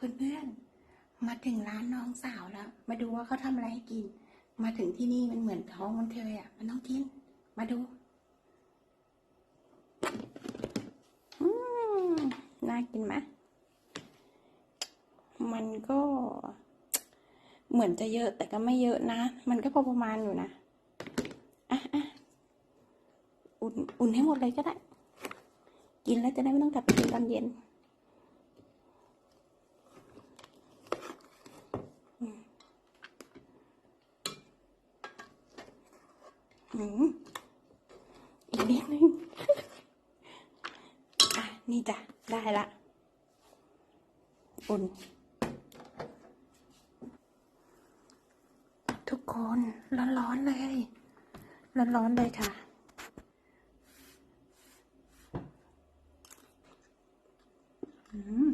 เพื่อนๆ มาถึงร้านน้องสาวแล้ว มาดูว่าเขาทำอะไรให้กิน มาถึงที่นี่มันเหมือนท้องมันเทยอะ มันต้องกิน มาดู อืมน่ากินไหมมันก็ เหมือนจะเยอะแต่ก็ไม่เยอะนะ มันก็พอประมาณอยู่นะ อะอะอุ่น อุ่นให้หมดเลยก็ได้ กินแล้วจะได้ไม่ต้องกลับไปกินตอนเย็น อีกนิดนึง อะ นี่จ้ะ ได้ละ อุ่น ทุกคน ร้อนๆเลย ร้อนๆเลยค่ะอืม